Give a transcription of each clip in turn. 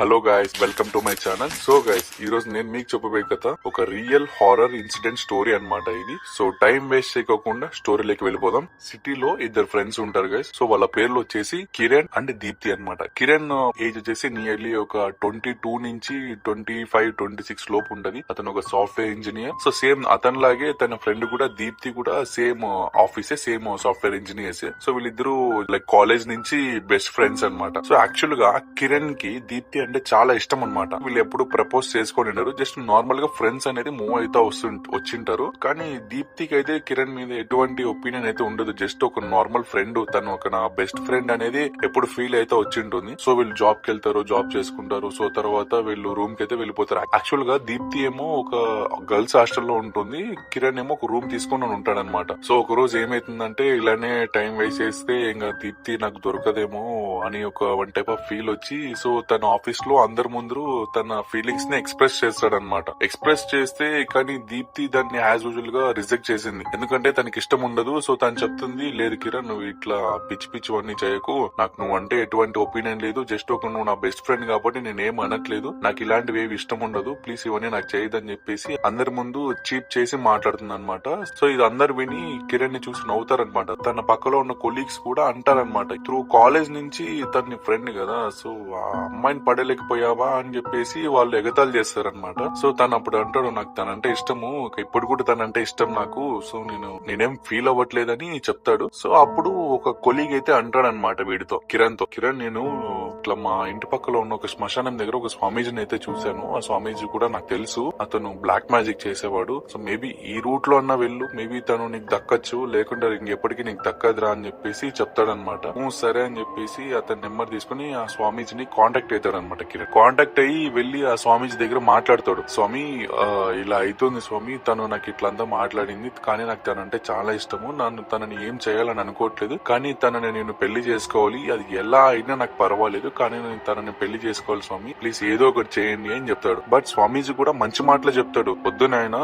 Hello guys welcome to my channel so guys ఈ రోజు నేను మీకు చెప్పబోయే కథ ఒక రియల్ హారర్ ఇన్సిడెంట్ స్టోరీ అన్నమాట ఇది. సో టైం వేస్ట్ చేయకోకుండా స్టోరీలోకి వెళ్ళిపోదాం. సిటీలో ఇద్దరు ఫ్రెండ్స్ ఉంటారు గైస్ సో వాళ్ళ పేర్లు వచ్చేసి కిరణ్ అండ్ దీప్తి అన్నమాట. కిరణ్ uh, ఏజ్ వచ్చేసి నియర్లీ ఒక ట్వంటీ టూ నుంచి ట్వంటీ ఫైవ్ ట్వంటీ సిక్స్ లోపు ఉంటది. అతను ఒక సాఫ్ట్వేర్ ఇంజనీర్ సో సేమ్ అతను లాగే తన ఫ్రెండ్ కూడా దీప్తి కూడా సేమ్ ఆఫీసే సేమ్ సాఫ్ట్వేర్ ఇంజనీర్స్ సో వీళ్ళిద్దరు లైక్ కాలేజ్ నుంచి బెస్ట్ ఫ్రెండ్స్ అన్నమాట. సో యాక్చువల్గా కిరణ్కి దీప్తి అంటే చాలా ఇష్టం అనమాట వీళ్ళు ఎప్పుడు ప్రపోజ్ చేసుకొని ఉండరు జస్ట్ నార్మల్గా ఫ్రెండ్స్ అనేది మూవ్ అయితే వస్తుంట వచ్చింటారు. కానీ దీప్తికి అయితే కిరణ్ మీద ఎటువంటి ఒపీనియన్ అయితే ఉండదు. జస్ట్ ఒక నార్మల్ ఫ్రెండ్ తను ఒక నా బెస్ట్ ఫ్రెండ్ అనేది ఎప్పుడు ఫీల్ అయితే వచ్చింటుంది. సో వీళ్ళు జాబ్కి వెళ్తారు జాబ్ చేసుకుంటారు. సో తర్వాత వీళ్ళు రూమ్కి అయితే వెళ్ళిపోతారు. యాక్చువల్గా దీప్తి ఏమో ఒక గర్ల్స్ హాస్టల్లో ఉంటుంది. కిరణ్ ఏమో ఒక రూమ్ తీసుకొని ఉంటాడు అనమాట సో ఒక రోజు ఏమైతుందంటే ఇలానే టైం వేస్ట్ చేస్తే ఇంకా దీప్తి నాకు దొరకదేమో అని ఒక వన్ టైప్ ఆఫ్ ఫీల్ వచ్చి సో తన ఆఫీస్ లో అందరి ముందు తన ఫీలింగ్స్ని ఎక్స్ప్రెస్ చేస్తాడనమాట ఎక్స్ప్రెస్ చేస్తే కానీ దీప్తి దాన్ని యాజ్ యూజువల్గా రిజెక్ట్ చేసింది. ఎందుకంటే తనకి ఇష్టం ఉండదు. సో తను చెప్తుంది లేదు కిరణ్ నువ్వు ఇట్లా పిచ్చి పిచ్చి అన్ని చేయకు. నాకు నువ్వు అంటే ఎటువంటి ఒపీనియన్ లేదు. జస్ట్ ఒక నువ్వు నా బెస్ట్ ఫ్రెండ్ కాబట్టి నేను ఏం అనట్లేదు. నాకు ఇలాంటివి ఏవి ఇష్టం ఉండదు. ప్లీజ్ ఇవన్నీ నాకు చేయదని చెప్పేసి అందరి ముందు చీప్ చేసి మాట్లాడుతుంది అనమాట సో ఇది అందరు విని కిరణ్ని చూసి నవ్వుతారనమాట తన పక్కలో ఉన్న కొలీగ్స్ కూడా అంటారనమాట త్రూ కాలేజ్ నుంచి తన ఫ్రెండ్ కదా. సో ఆ అమ్మాయిని ఆడలేకపోయావా అని చెప్పేసి వాళ్ళు ఎగతాలు చేస్తారనమాట సో తను అప్పుడు అంటాడు నాకు తనంటే ఇష్టము. ఇప్పుడు కూడా తనంటే ఇష్టం నాకు. సో నేను నేనేం ఫీల్ అవ్వట్లేదని చెప్తాడు. సో అప్పుడు ఒక కొలీగ్ అయితే అంటాడనమాట వీడితో కిరణ్తో కిరణ్ నేను ఇట్లా మా ఇంటి పక్కలో ఉన్న ఒక శ్మశానం దగ్గర ఒక స్వామీజీని అయితే చూశాను. ఆ స్వామీజీ కూడా నాకు తెలుసు. అతను బ్లాక్ మ్యాజిక్ చేసేవాడు. సో మేబీ ఈ రూట్లో అన్న వెళ్ళు. మేబీ తను నీకు దక్కచ్చు. లేకుంటే ఇంకెప్పటికీ నీకు దక్కదురా అని చెప్పేసి చెప్తాడనమాట సరే అని చెప్పేసి అతని నెంబర్ తీసుకుని ఆ స్వామీజీని కాంటాక్ట్ అవుతాడు అనమాట కిరణ్. కాంటాక్ట్ అయ్యి వెళ్ళి ఆ స్వామీజీ దగ్గర మాట్లాడతాడు. స్వామి ఇలా అవుతుంది స్వామి. తను నాకు ఇట్లంతా మాట్లాడింది. కానీ నాకు తనంటే చాలా ఇష్టము. నన్ను తనని ఏం చేయాలని అనుకోవట్లేదు. కానీ తనని నేను పెళ్ళి చేసుకోవాలి. అది ఎలా అయినా నాకు పర్వాలేదు. కానీ నేను తనని పెళ్ళి చేసుకోవాలి స్వామి. ప్లీజ్ ఏదో ఒకటి చేయండి అని చెప్తాడు. బట్ స్వామీజీ కూడా మంచి మాటలు చెప్తాడు. పొద్దునైన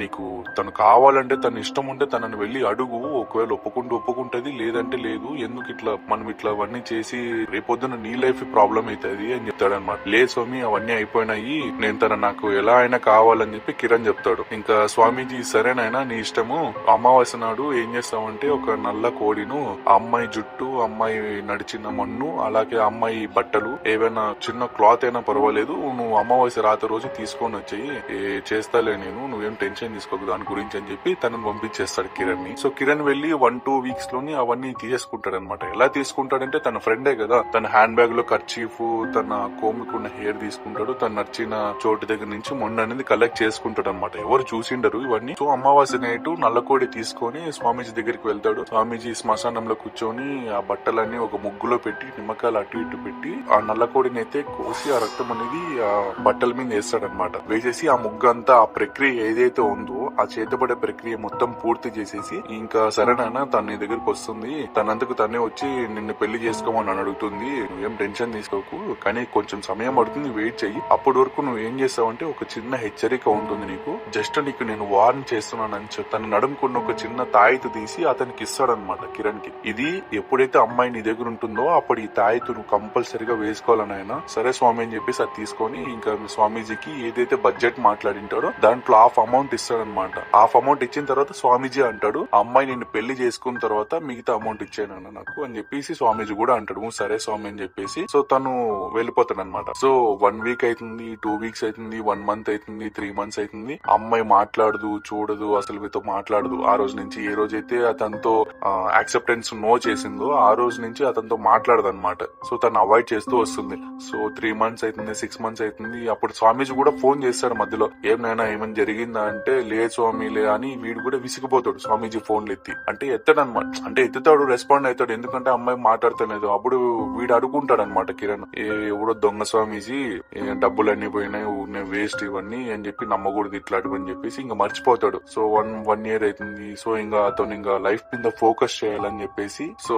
నీకు తను కావాలంటే తన ఇష్టం ఉంటే తనని వెళ్ళి అడుగు. ఒకవేళ ఒప్పుకుంటూ ఒప్పుకుంటది. లేదంటే లేదు. ఎందుకు ఇట్లా మనం ఇట్లా అవన్నీ చేసి రేపొద్దున నీ లైఫ్ ప్రాబ్లం అవుతుంది అని చెప్తాడనమాట లే స్వామి అవన్నీ అయిపోయినాయి. నేను తన నాకు ఎలా అయినా కావాలని చెప్పి కిరణ్ చెప్తాడు. ఇంకా స్వామీజీ సరేనైనా నీ ఇష్టము. అమావాస్య నాడు ఏం చేస్తావంటే ఒక నల్ల కోడిను అమ్మాయి జుట్టు అమ్మాయి నడిచిన మన్ను అలాగే అమ్మాయి బట్టలు ఏవైనా చిన్న క్లాత్ అయినా పర్వాలేదు. నువ్వు అమావాస్య రాత రోజు తీసుకొని వచ్చేయి. ఏ చేస్తాలే నేను. నువ్వేం టెన్షన్ తీసుకోకు. దాని గురించి అని చెప్పి తనను పంపించేస్తాడు కిరణ్ని సో కిరణ్ వెళ్ళి వన్ టూ వీక్స్లోని అవన్నీ తీసేసుకుంటాడు అనమాట ఎలా తీసుకుంటాడంటే తన ఫ్రెండే కదా. తన హ్యాండ్ బ్యాగ్లో కర్చీఫ్ తన కోమికున్న హెయిర్ తీసుకుంటాడు. తను నచ్చిన చోటు దగ్గర నుంచి మొన్న అనేది కలెక్ట్ చేసుకుంటాడు అనమాట ఎవరు చూసిండరు ఇవన్నీ. సో అమావాస్య నైట్ నల్లకోడి తీసుకొని స్వామీజీ దగ్గరికి వెళ్తాడు. స్వామీజీ శ్మశానంలో కూర్చొని ఆ బట్టలన్నీ ఒక ముగ్గులో పెట్టి నిమ్మకాయలు అటు ఇటు పెట్టి ఆ నల్లకోడిని అయితే కోసి ఆ రక్తం అనేది ఆ బట్టల మీద వేస్తాడనమాట వేసేసి ఆ ముగ్గు అంతా ఆ ప్రక్రియ ఏదైతే ఉందో ఆ చేతపడే ప్రక్రియ మొత్తం పూర్తి చేసేసి ఇంకా సరేనైనా తన నీ దగ్గరికి వస్తుంది. తనంతకు తనే వచ్చి నిన్ను పెళ్ళి చేసుకోమని అని అడుగుతుంది. నువ్వేం టెన్షన్ తీసుకోకు కానీ కొంచెం సమయం పడుతుంది వెయిట్ చెయ్యి. అప్పటి వరకు నువ్వు ఏం చేస్తావంటే ఒక చిన్న హెచ్చరిక ఉంటుంది నీకు. జస్ట్ నీకు నేను వార్న్ చేస్తున్నానని చెప్పి తన నడుముకున్న ఒక చిన్న తాయితు తీసి అతనికి ఇస్తాడనమాట కిరణ్కి ఇది ఎప్పుడైతే అమ్మాయి నీ దగ్గర ఉంటుందో అప్పుడు ఈ తాయితు నువ్వు కంపల్సరిగా వేసుకోవాలని ఆయన. సరే స్వామి అని చెప్పేసి అది తీసుకొని ఇంకా స్వామీజీకి ఏదైతే బడ్జెట్ మాట్లాడింటాడో దాంట్లో హాఫ్ అమౌంట్ ఇస్తాడనమాట హాఫ్ అమౌంట్ ఇచ్చిన తర్వాత స్వామీజీ అంటాడు ఆ అమ్మాయి నేను పెళ్ళి చేసుకున్న తర్వాత మిగతా అమౌంట్ ఇచ్చాను నాకు అని చెప్పేసి స్వామీజీ కూడా అంటాడు. సరే స్వామి అని చెప్పేసి. సో తను వెళ్ళిపోతాడు అనమాట సో వన్ వీక్ అవుతుంది టూ వీక్స్ అవుతుంది వన్ మంత్ అవుతుంది త్రీ మంత్స్ అవుతుంది అమ్మాయి మాట్లాడదు చూడదు అసలు మీతో మాట్లాడదు. ఆ రోజు నుంచి ఏ రోజైతే అతనితో యాక్సెప్టెన్స్ నో చేసిందో ఆ రోజు నుంచి అతనితో మాట్లాడదు అనమాట సో తను అవాయిడ్ చేస్తూ వస్తుంది. సో త్రీ మంత్స్ అవుతుంది సిక్స్ మంత్స్ అవుతుంది అప్పుడు స్వామీజీ కూడా ఫోన్ చేస్తాడు మధ్యలో. ఏమైనా ఏమైనా జరిగిందా? అంటే లేదు స్వామి లే అని వీడు కూడా విసిగిపోతాడు స్వామీజీ ఫోన్లు ఎత్తి. అంటే ఎత్తాడు అనమాట అంటే ఎత్తుతాడు రెస్పాండ్ అవుతాడు. ఎందుకంటే అమ్మాయి మాట్లాడతలేదు. అప్పుడు వీడు అడుగుంటాడు అనమాట కిరణ్ ఏ ఎవడో దొంగ స్వామీజీ డబ్బులు అన్ని పోయినాయి ఊరినే వేస్ట్ ఇవన్నీ అని చెప్పి నమ్మకూడదు ఇట్లాంటివి అని చెప్పేసి ఇంకా మర్చిపోతాడు. సో వన్ వన్ ఇయర్ అవుతుంది. సో ఇంకా అతను ఇంకా లైఫ్ మీద ఫోకస్ చేయాలని చెప్పేసి సో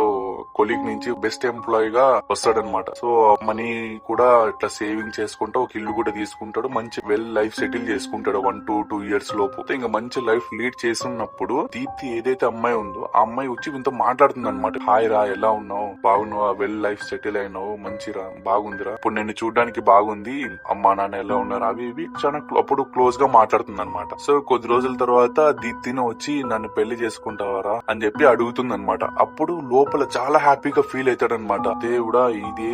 కొలీగ్ నుంచి బెస్ట్ ఎంప్లాయ్గా వస్తాడనమాట సో మనీ కూడా ఇట్లా సేవింగ్ చేసుకుంటా ఒక ఇల్లు కూడా తీసుకుంటాడు. మంచి వెల్ లైఫ్ సెటిల్ చేసుకుంటాడు. వన్ టూ టూ ఇయర్స్ లోపు. ఇంకా మంచి లైఫ్ లీడ్ చేస్తున్నప్పుడు దీప్తి ఏదైతే అమ్మాయి ఉందో ఆ అమ్మాయి వచ్చి ఇంత మాట్లాడుతుంది అనమాట హాయ్ రా ఎలా ఉన్నావు? బాగున్నావా? వెల్ లైఫ్ సెటిల్ అయినావు? మంచిరా? బాగుందిరా? ఇప్పుడు నేను చూడడానికి బాగుంది. అమ్మా నాన్న ఎలా ఉన్నారు? అవి ఇవి చాలా అప్పుడు క్లోజ్గా మాట్లాడుతుంది అనమాట సో కొద్ది రోజుల తర్వాత దీప్తిని వచ్చి నన్ను పెళ్ళి చేసుకుంటావారా? అని చెప్పి అడుగుతుంది అనమాట అప్పుడు లోపల చాలా హ్యాపీగా ఫీల్ అవుతాడు అనమాట దేవుడా ఇది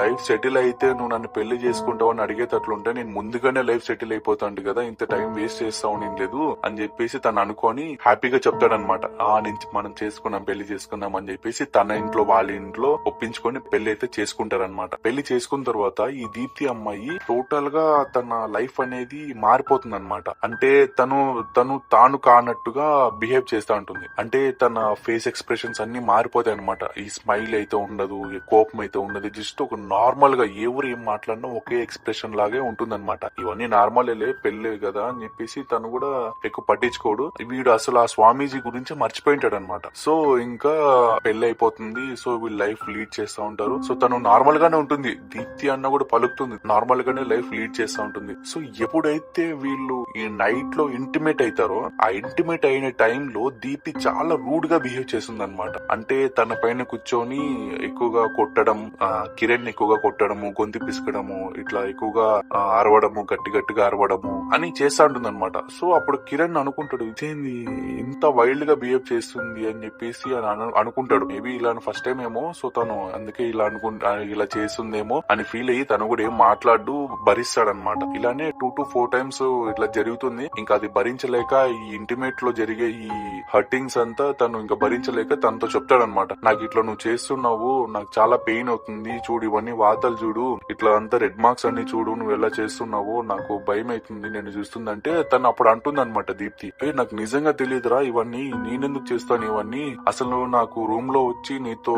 లైఫ్ సెటిల్ అయితే నువ్వు నన్ను పెళ్ళి చేసుకుంటావు అని అడిగేటట్లుంటే నేను ముందుగానే లైఫ్ సెటిల్ అయిపోతాను కదా. ఇంత టైం వేస్ట్ చేస్తావు నేను లేదు అని చెప్పేసి తను అనుకొని హ్యాపీగా చెప్తాడనమాట ఆ నుంచి మనం చేసుకున్నాం పెళ్ళి చేసుకున్నాం అని చెప్పేసి తన ఇంట్లో వాళ్ళ ఇంట్లో ఒప్పించుకొని పెళ్ళి అయితే చేసుకుంటారనమాట పెళ్ళి చేసుకున్న తర్వాత ఈ దీప్తి అమ్మాయి టోటల్గా తన లైఫ్ అనేది మారిపోతుంది అనమాట అంటే తను తను తాను కానట్టుగా బిహేవ్ చేస్తూ ఉంటుంది. అంటే తన ఫేస్ ఎక్స్ప్రెషన్స్ అన్ని మారిపోతాయి అనమాట ఈ స్మైల్ అయితే ఉండదు కోపం అయితే ఉండదు. జస్ట్ ఒక నార్మల్గా ఎవరు ఏం మాట్లాడినా ఒకే ఎక్స్ప్రెషన్ లాగే ఉంటుంది అనమాట ఇవన్నీ నార్మల్ పెళ్ళే కదా అని చెప్పేసి తను కూడా ఎక్కువ పట్టించుకోడు. వీడు అసలు ఆ స్వామీజీ గురించి మర్చిపోయింటాడు అనమాట సో ఇంకా పెళ్ళి అయిపోతుంది సో వీళ్ళు లైఫ్ లీడ్ చేస్తా ఉంటారు. సో తను నార్మల్ గానే ఉంటుంది. దీప్తి అన్న కూడా పలుకుతుంది. నార్మల్ గానే లైఫ్ లీడ్ చేస్తూ ఉంటుంది. సో ఎప్పుడైతే వీళ్ళు ఈ నైట్లో ఇంటిమేట్ అవుతారో ఆ ఇంటిమేట్ అయిన టైంలో దీప్తి చాలా రూడ్గా బిహేవ్ చేస్తుంది అనమాట అంటే తన పైన కూర్చొని ఎక్కువగా కొట్టడం కిరణ్ ఎక్కువగా కొట్టడము గొంతు పిసకడము ఇట్లా ఎక్కువగా అరవడము గట్టి గట్టిగా అరవడము అని చేస్తా ఉంటుంది అనమాట సో అప్పుడు కిరణ్ అనుకుంటాడు ఇదేంది? ఇంత వైల్డ్గా బిహేవ్ చేస్తుంది అని చెప్పేసి అని అనుకుంటాడు. మేబీ ఇలా ఫస్ట్ టైం ఏమో సో తను అందుకే ఇలా అనుకుంటా ఇలా చేస్తుందేమో అని ఫీల్ అయ్యి తను కూడా ఏం మాట్లాడు భరిస్తాడనమాట ఇలానే టూ టు ఫోర్ టైమ్స్ ఇట్లా జరుగుతుంది. ఇంకా అది భరించలేక ఈ ఇంటిమేట్లో జరిగే ఈ హర్టింగ్స్ అంతా తను ఇంకా భరించలేక తనతో చెప్తాడనమాట నాకు ఇట్లా నువ్వు చేస్తున్నావు నాకు చాలా పెయిన్ అవుతుంది చూడు ఇవన్నీ వాతలు చూడు ఇట్లా అంతా రెడ్ మార్క్స్ అన్ని చూడు నువ్వు ఎలా చేస్తున్నావు నాకు భయం అవుతుంది నేను చూస్తుందంటే తను అప్పుడు అంటుంది అనమాట దీప్తి. ఏ నాకు నిజంగా తెలియదురా ఇవన్నీ నేనెందుకు చేస్తాను ఇవన్నీ? అసలు నాకు రూమ్లో వచ్చి నీతో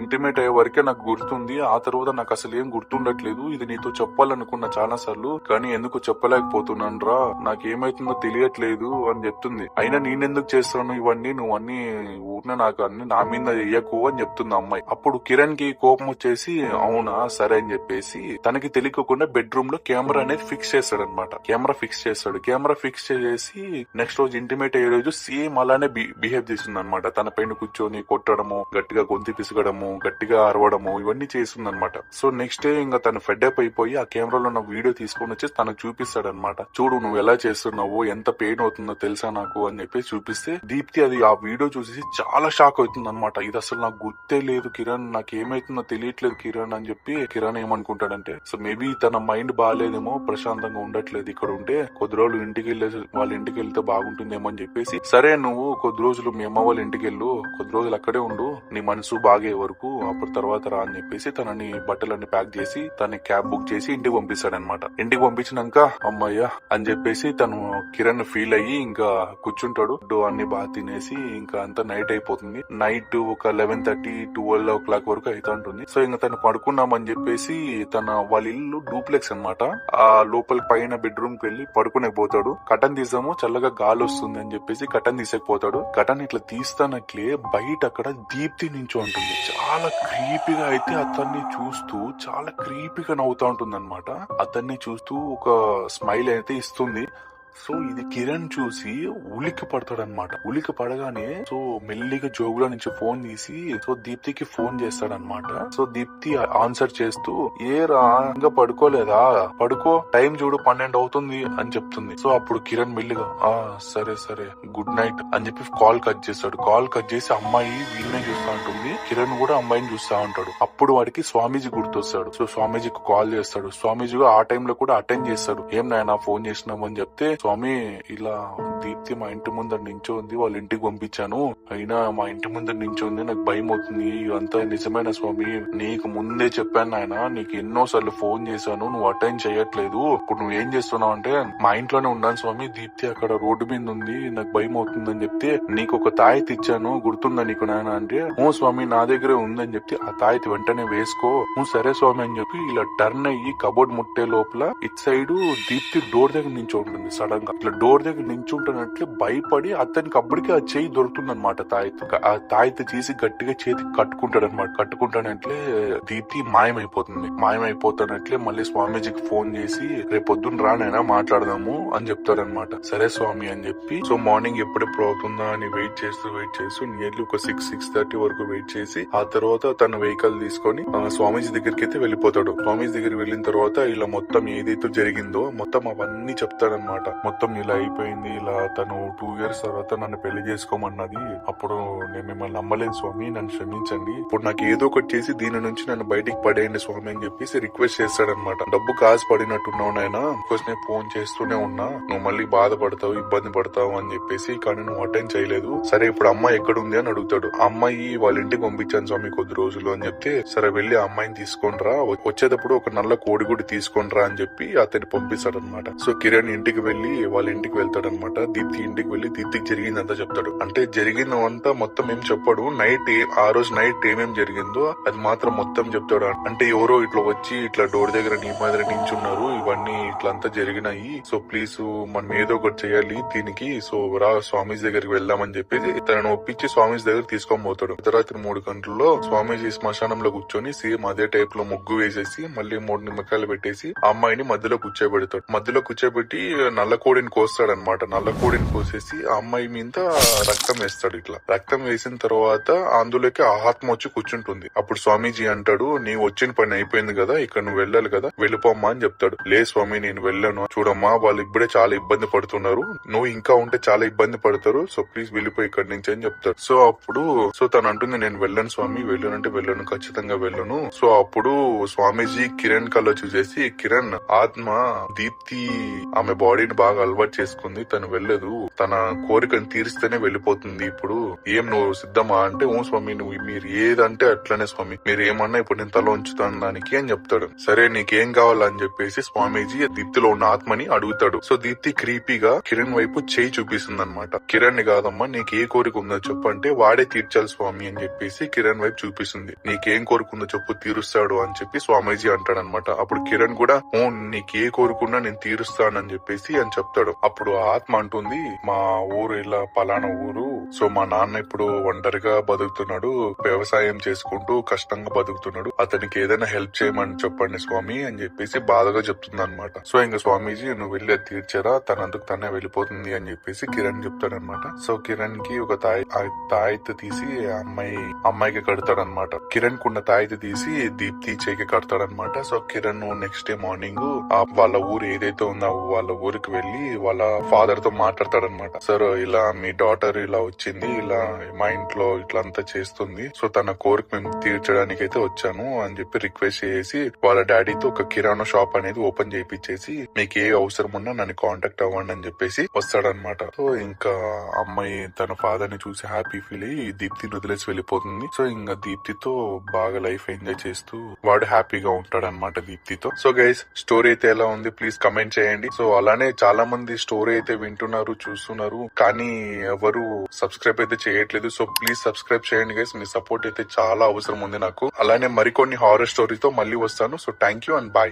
ఇంటిమేట్ అయ్యే వరకే నాకు గుర్తుంది. ఆ తర్వాత నాకు అసలు ఏం గుర్తుండట్లేదు. ఇది నీతో చెప్పాలనుకున్న చాలా సార్లు కానీ ఎందుకు చెప్పలేకపోతున్నాను రా నాకు ఏమైతుందో తెలియట్లేదు అని చెప్తుంది. అయినా నేనెందుకు చేస్తాను ఇవన్నీ? నువ్వు అన్ని ఊరినే నాకు అన్ని నా మీద వేయకు అని చెప్తుంది అమ్మాయి. అప్పుడు కిరణ్కి కోపం వచ్చేసి అవునా సరే అని చెప్పేసి తనకి తెలియకుండా బెడ్రూమ్లో కెమెరా అనేది ఫిక్స్ చేస్తాడు అనమాట కెమెరా ఫిక్స్ చేస్తాడు. కెమెరా ఫిక్స్ చేసి నెక్స్ట్ రోజు ఇంటిమేట్ అయ్యే రోజు సేమ్ అలానే బిహేవ్ చేసింది అనమాట తన పైన కూర్చొని కొట్టడము గట్టిగా గొంతు పిసగడము గట్టిగా అరవడము ఇవన్నీ చేసింది అనమాట సో నెక్స్ట్ డే ఇంకా తను ఫెడ్అప్ అయిపోయి ఆ కెమెరాలో ఉన్న వీడియో తీసుకొని వచ్చి తనకు చూపిస్తాడు అనమాట చూడు నువ్వు ఎలా చేస్తున్నావు ఎంత పెయిన్ అవుతుందో తెలుసా నాకు అని చెప్పి చూపిస్తే దీప్తి అది ఆ వీడియో చూసేసి చాలా షాక్ అవుతుంది అనమాట ఇది అసలు నాకు గుర్తే లేదు కిరణ్ నాకు ఏమైతుందో తెలియట్లేదు కిరణ్ అని చెప్పి కిరణ్ ఏమనుకుంటాడంటే సో మేబీ తన మైండ్ బాగాలేదేమో ప్రశాంతంగా ఉండట్లేదు ఇక్కడ ఉంటే కొద్ది రోజులు ఇంటికి వెళ్ళే వాళ్ళ ఇంటికి వెళ్తే బాగుంటుందేమో అని చెప్పేసి సరే నువ్వు కొద్ది రోజులు మీ అమ్మ వాళ్ళ ఇంటికి వెళ్ళు కొద్ది రోజులు అక్కడే ఉండు నీ మనసు బాగే వరకు అప్పుడు తర్వాత రా అని చెప్పేసి తనని బట్టలన్నీ ప్యాక్ చేసి తన క్యాబ్ బుక్ చేసి ఇంటికి పంపిస్తాడనమాట ఇంటికి పంపించినాక అమ్మయ్య అని చెప్పేసి తను కిరణ్ ఫీల్ అయ్యి ఇంకా కూర్చుంటాడు. ఫుడ్ అన్ని బాగా తినేసి ఇంకా అంతా నైట్ అయిపోతుంది. నైట్ ఒక eleven thirty twelve o'clock వరకు అయితే ఉంటుంది సో ఇంకా తను పడుకున్నామని చెప్పేసి తన వాళ్ళ ఇల్లు డూప్లెక్స్ అన్నమాట. ఆ లోపల పైన బెడ్రూమ్కి వెళ్ళి పడుకునే పోతాడు. కటన్ తీసాము చల్లగా గాలి వస్తుంది అని చెప్పేసి కటన్ తీసేకపోతాడు. కటన్ ఇట్లా తీస్తానట్లే బయట అక్కడ దీప్తి నించో ఉంటుంది చాలా క్రీపీగా అయితే అతన్ని చూస్తూ చాలా క్రీపీగా నవ్వుతా ఉంటుంది అనమాట అతన్ని చూస్తూ ఒక స్మైల్ అయితే ఇస్తుంది. సో ఇది కిరణ్ చూసి ఉలికి పడతాడు అనమాట పడగానే సో మెల్లిగా జోగులో నుంచి ఫోన్ తీసి సో దీప్తికి ఫోన్ చేస్తాడనమాట సో దీప్తి ఆన్సర్ చేస్తూ ఏ రా ఇంకా పడుకోలేదా? పడుకో టైం చూడు పన్నెండు అవుతుంది అని చెప్తుంది. సో అప్పుడు కిరణ్ మెల్లిగా ఆ సరే సరే గుడ్ నైట్ అని చెప్పి కాల్ కట్ చేస్తాడు. కాల్ కట్ చేసి అమ్మాయి వీళ్ళనే చూస్తా కిరణ్ కూడా అమ్మాయిని చూస్తా ఉంటాడు. అప్పుడు వాడికి స్వామీజీ గుర్తొస్తాడు. సో స్వామీజీకి కాల్ చేస్తాడు. స్వామీజీ ఆ టైంలో కూడా అటెండ్ చేస్తాడు. ఏం నాయనా ఫోన్ చేసినామని అని చెప్తే స్వామి ఇలా దీప్తి మా ఇంటి ముందర నించో ఉంది వాళ్ళ ఇంటికి పంపించాను. అయినా మా ఇంటి ముందర నించో ఉంది నాకు భయం అవుతుంది. ఇదంతా నిజమైన స్వామి? నీకు ముందే చెప్పాను నాయన నీకు ఎన్నో సార్లు ఫోన్ చేశాను నువ్వు అటెండ్ చేయట్లేదు. ఇప్పుడు నువ్వు ఏం చేస్తున్నావు అంటే మా ఇంట్లోనే ఉన్నాను స్వామి దీప్తి అక్కడ రోడ్డు మీద ఉంది నాకు భయం అవుతుందని చెప్తే నీకు ఒక తాయి ఇచ్చాను గుర్తుందా నీకు నాయన అంటే ఓ స్వామి నా దగ్గరే ఉందని చెప్తే ఆ తాయితి వెంటనే వేసుకో. నువ్వు సరే స్వామి అని చెప్పి ఇలా టర్న్ అయ్యి కబోర్డ్ ముట్టే లోపల ఇట్ సైడ్ దీప్తి డోర్ దగ్గర నుంచి ఉంటుంది సడన్గా ఇట్లా డోర్ దగ్గర నించుంటే కట్టుకుంటున్నట్లు భయపడి అతనికి అప్పటికే ఆ చేయి దొరుకుతుంది అనమాట ఆ తాయెత్తు తీసి గట్టిగా చేతికి కట్టుకుంటాడు అనమాట కట్టుకుంటానట్లే దీప్తి మాయమైపోతుంది. మాయమైపోతానట్లే మళ్ళీ స్వామీజీకి ఫోన్ చేసి రేపు పొద్దున్న రానైనా మాట్లాడదాము అని చెప్తాడనమాట సరే స్వామి అని చెప్పి సో మార్నింగ్ ఎప్పుడెప్పుడు అవుతుందా అని వెయిట్ చేస్తూ వెయిట్ చేస్తూ నియర్లీ ఒక సిక్స్ సిక్స్ థర్టీ వరకు వెయిట్ చేసి ఆ తర్వాత తన వెహికల్ తీసుకొని స్వామీజీ దగ్గరికి అయితే వెళ్ళిపోతాడు. స్వామీజీ దగ్గరికి వెళ్ళిన తర్వాత ఇలా మొత్తం ఏదైతే జరిగిందో మొత్తం అవన్నీ చెప్తాడనమాట మొత్తం ఇలా అయిపోయింది ఇలా తను టూ ఇయర్స్ తర్వాత నన్ను పెళ్ళి చేసుకోమన్నది అప్పుడు నేను మిమ్మల్ని నమ్మలేదు స్వామి నన్ను క్షమించండి. ఇప్పుడు నాకు ఏదో ఒకటి చేసి దీని నుంచి నన్ను బయటికి పడేయండి స్వామి అని చెప్పేసి రిక్వెస్ట్ చేస్తాడనమాట డబ్బు కాసు పడినట్టున్నావు నాయన నేను ఫోన్ చేస్తూనే ఉన్నా. నువ్వు మళ్ళీ బాధపడతావు ఇబ్బంది పడతావు అని చెప్పేసి కానీ నువ్వు అటెండ్ చేయలేదు. సరే ఇప్పుడు అమ్మాయి ఎక్కడుంది అని అడుగుతాడు. అమ్మాయి వాళ్ళ ఇంటికి పంపించాను స్వామి కొద్ది రోజులు అని చెప్తే సరే వెళ్ళి ఆ అమ్మాయిని తీసుకొనిరా వచ్చేటప్పుడు ఒక నల్ల కోడి కూడా తీసుకొని అని చెప్పి అతన్ని పంపిస్తాడనమాట సో కిరణ్ ఇంటికి వెళ్ళి వాళ్ళ ఇంటికి వెళ్తాడనమాట దీప్తి ఇంటికి వెళ్ళి దీప్తికి జరిగిందంతా చెప్తాడు. అంటే జరిగిందంతా మొత్తం ఏం చెప్పాడు. నైట్ ఆ రోజు నైట్ ఏమేం జరిగిందో అది మాత్రం మొత్తం చెప్తాడు. అంటే ఎవరో ఇట్లా వచ్చి ఇట్లా డోర్ దగ్గర నీ మాదిరి నించున్నారు. ఇవన్నీ ఇట్లా అంతా జరిగినాయి. సో ప్లీజ్ మనం ఏదో ఒకటి చేయాలి దీనికి. సో రా స్వామీజీ దగ్గరికి వెళ్దామని చెప్పేసి తనను ఒప్పించి స్వామీజీ దగ్గర తీసుకొని పోతాడు. అర్ధరాత్రి మూడు గంటల్లో స్వామీజీ శ్మశానంలో కూర్చొని సేమ్ అదే టైప్లో ముగ్గు వేసేసి మళ్ళీ మూడు నిమ్మకాయలు పెట్టేసి అమ్మాయిని మధ్యలో కూర్చోబెడతాడు. మధ్యలో కూర్చోబెట్టి నల్ల కోడిని కోస్తాడనమాట నల్ల కోడిని కోసేసి ఆ అమ్మాయి మీద రక్తం వేస్తాడు ఇట్లా. రక్తం వేసిన తర్వాత అందులోకి ఆత్మ వచ్చి కూర్చుంటుంది. అప్పుడు స్వామీజీ అంటాడు నీ వచ్చిన పని అయిపోయింది కదా ఇక్కడ నువ్వు వెళ్ళాలి కదా వెళ్ళిపోమ్మా అని చెప్తాడు. లే స్వామి నేను వెళ్ళను. చూడమ్మా వాళ్ళు ఇప్పుడే చాలా ఇబ్బంది పడుతున్నారు. నువ్వు ఇంకా ఉంటే చాలా ఇబ్బంది పడతారు. సో ప్లీజ్ వెళ్ళిపోయి ఇక్కడి నుంచి అని చెప్తాడు. సో అప్పుడు సో తను అంటుంది నేను వెళ్ళను స్వామి వెళ్ళను అంటే వెళ్ళను ఖచ్చితంగా వెళ్ళను. సో అప్పుడు స్వామీజీ కిరణ్ కల్లో చూసేసి కిరణ్ ఆత్మ దీప్తి ఆమె బాడీని బాగా అలవాటు చేసుకుంది. తను వెళ్ళదు తన కోరికను తీరిస్తేనే వెళ్ళిపోతుంది. ఇప్పుడు ఏం నువ్వు సిద్ధమా అంటే ఓ స్వామి నువ్వు మీరు ఏదంటే అట్లనే స్వామి. మీరు ఏమన్నా ఇప్పుడు నేను తల ఉంచుతాను దానికి అని చెప్తాడు. సరే నీకేం కావాలని చెప్పేసి స్వామీజీ దీప్తిలో ఉన్న ఆత్మని అడుగుతాడు. సో దీప్తి క్రీపీగా కిరణ్ వైపు చేయి చూపిస్తుంది అనమాట కిరణ్ని కాదమ్మా నీకు ఏ కోరిక ఉందో చెప్పు అంటే వాడే తీర్చాలి స్వామి అని చెప్పేసి కిరణ్ వైపు చూపిస్తుంది. నీకేం కోరిక ఉందో చెప్పు తీరుస్తాడు అని చెప్పి స్వామీజీ అంటాడు అనమాట అప్పుడు కిరణ్ కూడా ఓ నీకు ఏ కోరుకున్నా నేను తీరుస్తానని చెప్పేసి అని చెప్తాడు. అప్పుడు ఆత్మ ఆత్మ ఉంటుంది మా ఊరు ఇలా పలానా ఊరు సో మా నాన్న ఇప్పుడు ఒంటరిగా బతుకుతున్నాడు వ్యవసాయం చేసుకుంటూ కష్టంగా బతుకుతున్నాడు. అతనికి ఏదైనా హెల్ప్ చేయమని చెప్పండి స్వామి అని చెప్పేసి బాధగా చెప్తుంది అనమాట సో ఇంకా స్వామీజీ నువ్వు వెళ్ళి అది తీర్చారా? తనందుకు తనే వెళ్ళిపోతుంది అని చెప్పేసి కిరణ్ చెప్తాడనమాట సో కిరణ్కి ఒక తాయి ఆ తీసి అమ్మాయి అమ్మాయికి కడతాడనమాట కిరణ్ కున్న తాయెత్తు తీసి దీప్తి చేయికి కడతాడనమాట so Kiran next day morning వాళ్ళ ఊరు ఏదైతే ఉందో వాళ్ళ ఊరికి వెళ్ళి వాళ్ళ ఫాదర్తో మాట్లాడతాడనమాట సార్ ఇలా మీ డాటర్ ఇలా వచ్చింది. ఇలా మా ఇంట్లో ఇట్లా అంతా చేస్తుంది. సో తన కోరిక మేము తీర్చడానికి అయితే వచ్చాను అని చెప్పి రిక్వెస్ట్ చేసి వాళ్ళ డాడీతో ఒక కిరాణా షాప్ అనేది ఓపెన్ చేయించేసి మీకు ఏ అవసరం ఉన్నా నన్ను కాంటాక్ట్ అవ్వండి అని చెప్పేసి వస్తాడనమాట సో ఇంకా అమ్మాయి తన ఫాదర్ని చూసి హ్యాపీ ఫీల్ అయ్యి దీప్తిని వదిలేసి వెళ్ళిపోతుంది. సో ఇంకా దీప్తితో బాగా లైఫ్ ఎంజాయ్ చేస్తూ వాడు హ్యాపీగా ఉంటాడన్నమాట దీప్తితో. సో గైస్ స్టోరీ అయితే ఎలా ఉంది? ప్లీజ్ కమెంట్ చేయండి. సో అలానే చాలా మంది స్టోరీ అయితే వింటున్నారు చూస్తున్నారు కానీ ఎవరు సబ్స్క్రైబ్ అయితే చేయట్లేదు. సో ప్లీజ్ సబ్స్క్రైబ్ చేయండి గైస్ మీ సపోర్ట్ అయితే చాలా అవసరం ఉంది నాకు. అలానే మరికొన్ని హారర్ స్టోరీతో మళ్ళీ వస్తాను. So thank you and bye